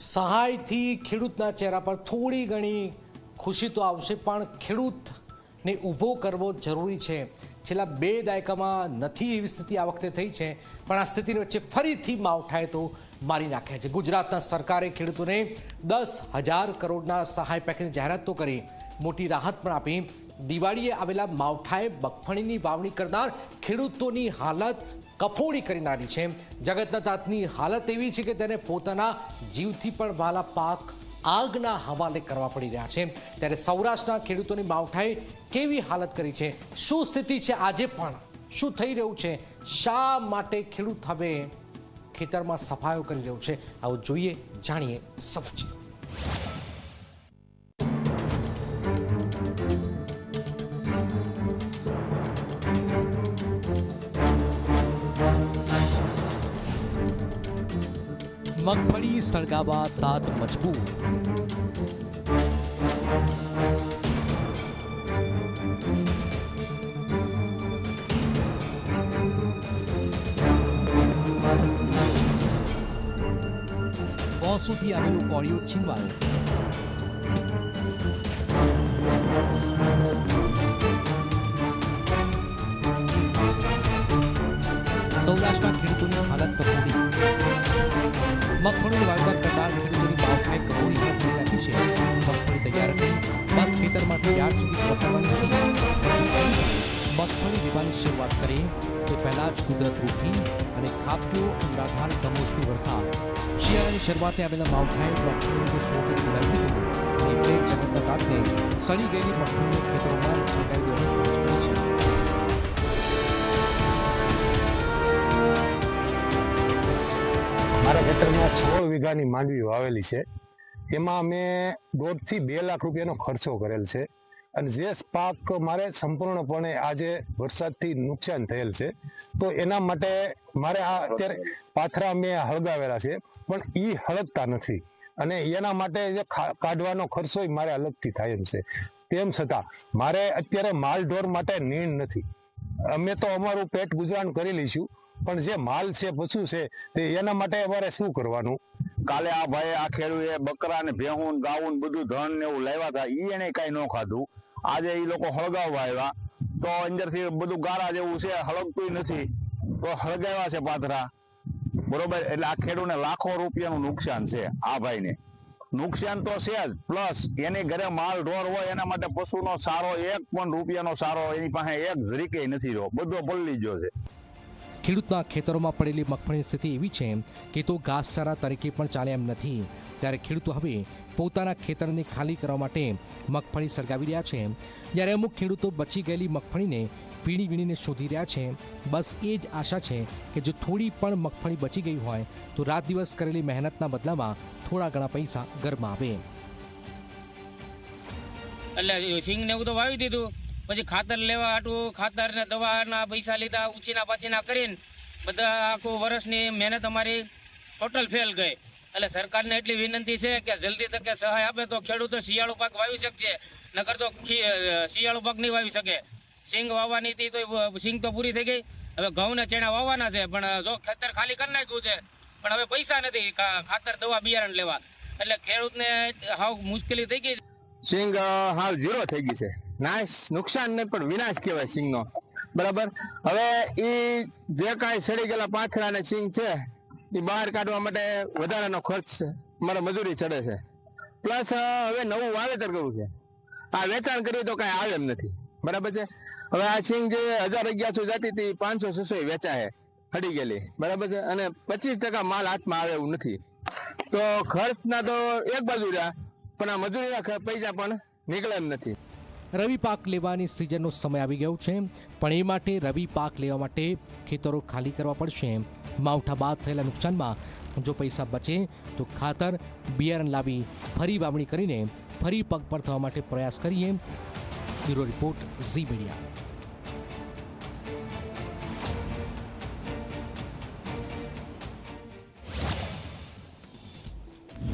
સહાયથી ખેડૂતના ચહેરા પર થોડી ઘણી ખુશી તો આવશે, પણ ખેડૂતને ઊભો કરવો જરૂરી છે. છેલ્લા બે દાયકામાં નથી એવી સ્થિતિ આ વખતે થઈ છે, પણ આ સ્થિતિની વચ્ચે ફરીથી માવઠાએ તો મારી નાખ્યા છે. ગુજરાતના સરકારે ખેડૂતોને દસ હજાર કરોડના સહાય પેકેજની જાહેરાત તો કરી. મોટી રાહત પણ આપી. દિવાળીએ આવેલા માવઠાએ મગફળીની વાવણી કરનાર ખેડૂતોની હાલત કફોડી કરી નાખી છે. જગતના તાતની હાલત એવી છે કે તેને પોતાના જીવથી પણ વાલા પાક આગના હવાલે કરવા પડી રહ્યા છે. ત્યારે સૌરાષ્ટ્રના ખેડૂતોની માવઠાએ કેવી હાલત કરી છે? શું સ્થિતિ છે આજે પણ? શું થઈ રહ્યું છે? શા માટે ખેડૂત હવે ખેતરમાં સફાયો કરી રહ્યું છે? આવું જોઈએ, જાણીએ સમજીએ મગફળી સળગાવા તાત મજબૂર બોસુથી આવેલું કોળિયું છીનવાયું. સૌરાષ્ટ્રના મગફળીનું વાવેતર કરનાર ખેડૂતોની માવઠાએ કફોડી હાલત કરી રાખી છે. મગફળી તૈયાર હતી. બસ ખેતરમાંથી ત્યાર સુધી પહોંચાડવાની હતી. મગફળી વિવાહની શરૂઆત કરી તે પહેલાં જ કુદરત રૂઠી અને ખાબક્યો અનરાધાર કમોસમી વરસાદ. શિયાળાની શરૂઆતે આવેલા માવઠાએ મગફળીનું શોષણ ઉડાવી હતું. અને જગતના તાતને સડી ગયેલી મગફળીને ખેતરોમાં સળગાવી દેવાની મારા સોળ વીઘાની માંડવી વાવેલી છે. એમાં અમે દોઢથી બે લાખ રૂપિયાનો ખર્ચો કરેલ છે. અને જે પાક મારે સંપૂર્ણપણે આજે વરસાદથી નુકસાન થયેલ છે, તો એના માટે મારે આ અત્યારે પાથરા મેં હળગાવેલા છે, પણ એ હળગતા નથી. અને એના માટે જે કાઢવાનો ખર્ચો મારે અલગથી થાય એમ છે. તેમ છતાં, મારે અત્યારે માલ ઢોર માટે નીણ નથી. અમે તો અમારું પેટ ગુજરાન કરી લઈશું પણ જે માલ છે, પશુ છે, તે એના માટે અમારે શું કરવાનું? કાલે આ ભાઈ આ ખેડૂએ બકરા ને ભેહું ગાવું બધું ધન ને એવું લાવ્યા હતા, ઈ એને કઈ ન ખાધું. આજે એ લોકો હળગાવવા આવ્યા. તો અંદરથી બધું ગારા જેવું છે, હળગતું નથી. તો હળગાવ્યા છે પાથરા. બરોબર? એટલે આ ખેડૂને લાખો રૂપિયાનું નુકસાન છે, આ ભાઈને. નુકસાન તો છે જ, પ્લસ એની ઘરે માલ ઢોર હોય, એના માટે પશુનો સારો એક પણ રૂપિયાનો સારો એની પાસે એક ઝરીકે નથી રહ્યો. બધો પલ્લી ગયો છે. ખેડૂતના ખેતરોમાં પડેલી મગફળીની સ્થિતિ એવી છે કે તો ઘાસચારા તરીકે પણ ચાલે એમ નથી. ત્યારે ખેડૂતો હવે પોતાના ખેતરને ખાલી કરવા માટે મગફળી સળગાવી રહ્યા છે. જ્યારે અમુક ખેડૂતો બચી ગયેલી મગફળીને વીણી વીણીને શોધી રહ્યા છે. બસ એ જ આશા છે કે જો થોડી પણ મગફળી બચી ગઈ હોય તો રાત દિવસ કરેલી મહેનતના બદલામાં થોડા ઘણા પૈસા ઘરમાં આવે. એટલે સિંગ ને એવું તો વાવી દીધું. પછી ખાતર લેવા હાટું ખાતર ને દવાના પૈસા લીધા, ઉછીના પાછીના કરીને બધા આખું વર્ષની મહેનત અમારી ટોટલ ફેલ ગઈ. એટલે સરકારને એટલી વિનંતી છે કે જલ્દી તકે સહાય આપે તો ખેડૂતો શિયાળુ પાક વાવી શકશે, નકર તો શિયાળુ પાક નહીં વાવી શકે. સિંગ વાવવાની હતી તો સિંગ તો પૂરી થઈ ગઈ. હવે ઘઉં ને ચણા વાવવાના છે, પણ જો ખેતર ખાલી કરી નાખ્યું છે, પણ હવે પૈસા નથી ખાતર દવા બિયારણ લેવા. એટલે ખેડૂતને હાવ મુશ્કેલી થઈ ગઈ છે. સિંગ હાવ ઝીરો થઈ ગઈ છે. નાશ, નુકસાન નહીં, પણ વિનાશ કહેવાય સિંગ નો બરાબર? હવે એ જે કાંઈ સડી ગયેલા પાંખડા ને સિંગ છે એ બહાર કાઢવા માટે વધારાનો ખર્ચ મારે મજૂરી ચડે છે. પ્લસ હવે નવું વાવેતર કરવું છે. આ વેચાણ કર્યું તો કાંઈ આવે એમ નથી. બરાબર છે? હવે આ સિંગ જે હજાર અગિયારસો જતી હતી પાંચસો છસો વેચાય. હડી ગયેલી. બરાબર છે? અને પચીસ ટકા માલ હાથમાં આવે એવું નથી. તો ખર્ચના તો એક બાજુ રહ્યા, પણ આ મજૂરીના પૈસા પણ નીકળે એમ નથી. રવિ પાક લેવાની સિઝનનો સમય આવી ગયો છે. પણ એ માટે રવિ પાક લેવા માટે ખેતરો ખાલી કરવા પડશે. માવઠા બાદ થયેલા નુકસાનમાં જો પૈસા બચે, તો ખાતર, બિયારણ લાવી ફરી વાવણી કરીને ફરી પગ પર થવા માટે પ્રયાસ કરીએ. Bureau report Zee media.